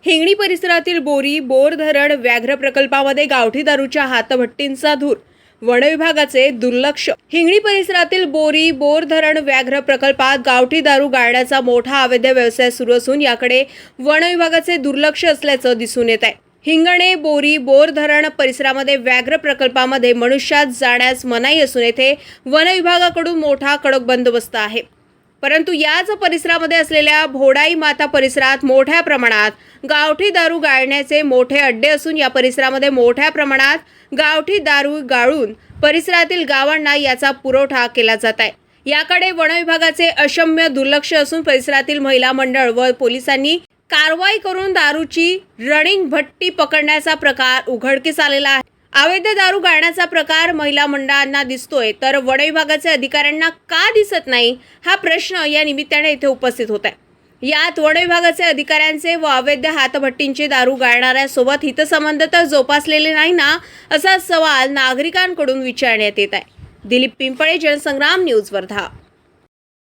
हिंगणी परिसरातील बोरी बोर धरण व्याघ्र प्रकल्पामध्ये गावठी दारूच्या हातभट्टींचा धूर. वनविभागाचे दुर्लक्ष. हिंगणी परिसरातील बोरी बोर धरण व्याघ्र प्रकल्पात गावठी दारू गाळण्याचा मोठा अवैध व्यवसाय सुरू असून याकडे वनविभागाचे दुर्लक्ष असल्याचं दिसून येत आहे. हिंगणे बोरी बोर धरण परिसरामध्ये व्याघ्र प्रकल्पामध्ये मनुष्यात जाण्यास मनाई असून येथे वनविभागाकडून मोठा कडक बंदोबस्त आहे. परंतु याच परिसरामध्ये असलेल्या भोडाई माता परिसरात मोठ्या प्रमाणात गावठी दारू गाळण्याचे मोठे अड्डे असून या परिसरामध्ये मोठ्या प्रमाणात गावठी दारू गाळून परिसरातील गावांना याचा पुरवठा केला जात आहे. याकडे वनविभागाचे अशम्य दुर्लक्ष असून परिसरातील महिला मंडळ व पोलिसांनी कारवाई करून दारूची रनिंग भट्टी पकडण्याचा प्रकार उघडकीस आलेला आहे. अवैध दारू गाळण्याचा प्रकार महिला मंडळांना दिसतोय तर वन विभागाचे अधिकाऱ्यांना का दिसत नाही हा प्रश्न या निमित्ताने इथे उपस्थित होत आहे. यात वन विभागाचे अधिकाऱ्यांचे व अवैध हातभट्टींचे दारू गाळणाऱ्यासोबत हितसंबंध तर जोपासलेले नाही ना असा सवाल नागरिकांकडून विचारण्यात येत आहे. दिलीप पिंपळे जनसंग्राम न्यूज वर्धा